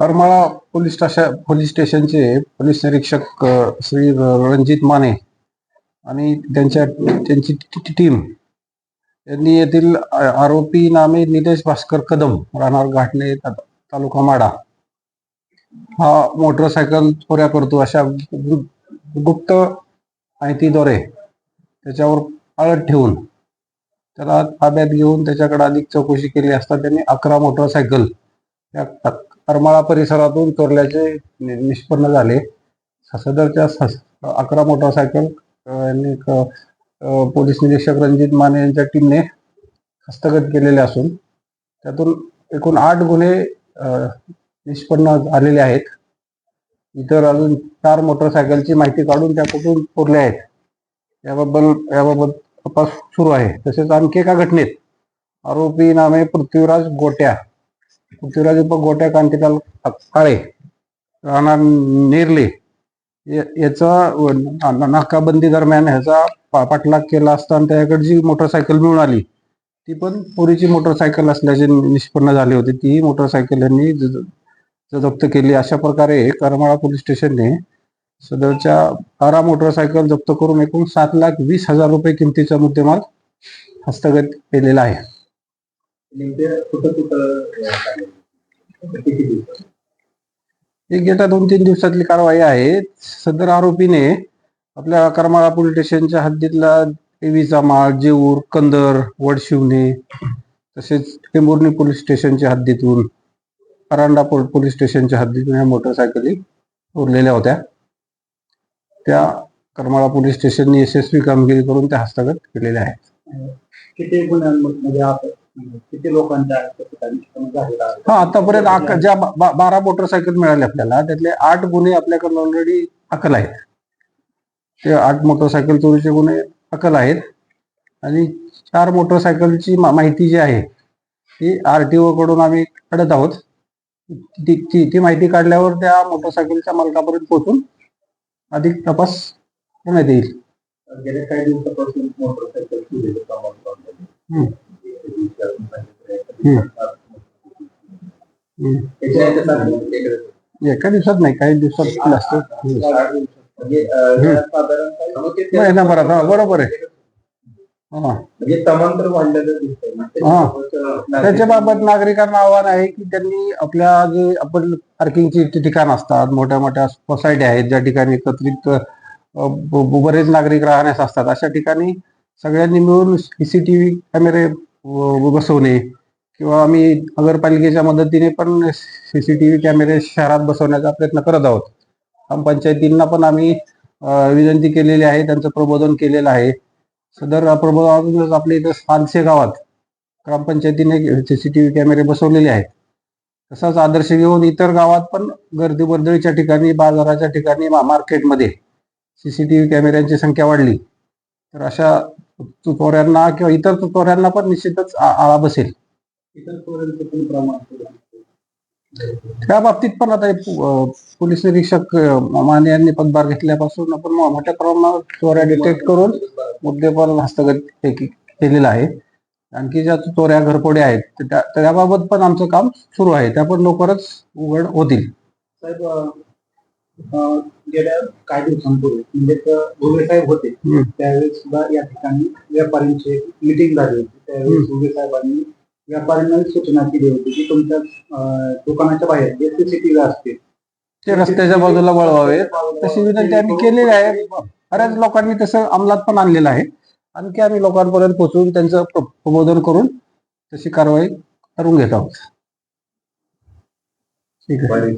Karmala police station police स्टेशनचे police निरीक्षक श्री रणजित माने आणि त्यांच्या त्यांची टीम. यांनी येथील आरोपी नामे निलेश भास्कर कदम राहणार घाटणे तालुका माडा. हा मोटरसायकल चोऱ्या करतो अशा गुप्त माहितीद्वारे त्याच्यावर आळत ठेवून त्याला ताब्यात घेऊन त्याच्याकडे अधिक चौकशी केली असता त्यांनी अकरा मोटरसायकल करमाळा परिसरातून चोरल्याचे नि- निष्पन्न झाले. सदरच्या सस- अकरा मोटरसायकल आणि पोलीस निरीक्षक रणजित माने यांच्या टीमने हस्तगत केलेले असून त्यातून एकूण आठ गुन्हे निष्पन्न झालेले आहेत. इतर अजून चार मोटरसायकलची माहिती काढून त्या कुठून चोरल्या आहेत याबाबत याबाबत तपास सुरू आहे. तसेच आणखी एका घटनेत आरोपी नामे पृथ्वीराज गोट्या पृथ्वीराज गोट्या कांतीलाल काळे राहणार नेरले. याचा नाकाबंदी दरम्यान ह्याचा पा- पाठलाग केला असताना त्याच्याकडे जी मोटरसायकल मिळून आली ती पण पुरीची मोटरसायकल असल्याचे निष्पन्न झाले होते. ती मोटरसायकल यांनी जप्त केली. अशा प्रकारे करमाळा पोलीस स्टेशनने सदरच्या बारा मोटरसायकल जप्त करून एकूण सात लाख वीस हजार रुपये किमतीचा मुद्देमाल हस्तगत केलेला आहे. नेमके कुठं कुठं किती दिवस एक दोन तीन दिवसातली कारवाई आहे. सदर आरोपीने आपल्या करमाळा पोलीस स्टेशनच्या हद्दीतला देवीचा माळ जेऊर कंदर वडशिवणे तसेच टेंभुर्णी पोलीस स्टेशनच्या हद्दीतून परांडा पो- पोलीस स्टेशनच्या हद्दीतून या मोटरसायकली उरलेल्या होत्या. त्या करमाळा पोलीस स्टेशनने यशस्वी कामगिरी करून त्या हस्तगत केलेल्या आहेत. किती गुन्ह्यांमध्ये किती लोकांच्या आहे? हा आतापर्यंत ज्या बारा मोटरसायकल मिळाले आपल्याला त्यातले आठ गुन्हे आपल्याकडे ऑलरेडी अकल आहेत. ते आठ मोटरसायकल चोरीचे गुन्हे अकल आहेत. आणि चार मोटरसायकलची माहिती जी आहे ती आरटीओ कडून आम्ही काढत आहोत. ती ती ती माहिती काढल्यावर त्या मोटरसायकलच्या मालकापर्यंत पोहोचून अधिक तपास करण्यात येईल. गेल्या काही दिवसापासून मोटरसायकल एका दिवसात नाही काही दिवसात जास्त नाही हा बरोबर आहे. त्याच्याबाबत, त्याच्या बाबत नागरिकांना आव्हान आहे की त्यांनी आपल्या जे आपण पार्किंगची ठिकाण असतात मोठ्या मोठ्या सोसायटी आहेत ज्या ठिकाणी एकत्रित बरेच नागरिक राहण्यास असतात अशा ठिकाणी सगळ्यांनी मिळून सीसीटीव्ही कॅमेरे बसवणे किंवा आम्ही नगरपालिकेच्या मदतीने पण सी सी टी व्ही कॅमेरे शहरात बसवण्याचा प्रयत्न करत आहोत. ग्रामपंचायतींना पण आम्ही विनंती केलेली आहे त्यांचं प्रबोधन केलेलं आहे. सदर प्रबोधनातूनच आपल्या इथं पाचशे गावात ग्रामपंचायतीने सी सी टी व्ही कॅमेरे बसवलेले आहेत. तसाच आदर्श घेऊन इतर गावात पण गर्दी वर्दळीच्या ठिकाणी बाजाराच्या ठिकाणी मा- मार्केटमध्ये व्ही कॅमेऱ्यांची संख्या वाढली. तर अशा चोऱ्यांना किंवा इतर चोऱ्यांना पण निश्चितच आळा बसेल. पण त्या बाबतीत पण आता पोलीस निरीक्षक माने यांनी पदभार घेतल्यापासून आपण मोठ्या प्रमाणात चोऱ्या डिटेक्ट करून मुद्देमाल हस्तगत के- के- केलेला आहे. आणखी ज्या चोऱ्या घरफोड्या आहेत त्याबाबत पण आमचं काम सुरू आहे. त्या पण लवकरच उघड होतील. गेल्या काही दिवसांपूर्वी म्हणजे भोगे साहेब होते. त्यावेळेस सुद्धा या ठिकाणी व्यापाऱ्यांची मिटिंग झाली होती. त्यावेळेस भोगे साहेबांनी व्यापाऱ्यांना सूचना केली होती की तुमच्या दुकानाच्या बाहेर जे सीसीटीव्ही असते ते रस्त्याच्या बाजूला वळवावे. तशी विनंती आम्ही केलेली आहे. बऱ्याच लोकांनी तसं अंमलात पण आणलेलं आहे. आणखी आम्ही लोकांपर्यंत पोहोचून त्यांचं प्र- प्रबोधन करून तशी कारवाई करून घेत आहोत. ठीक आहे.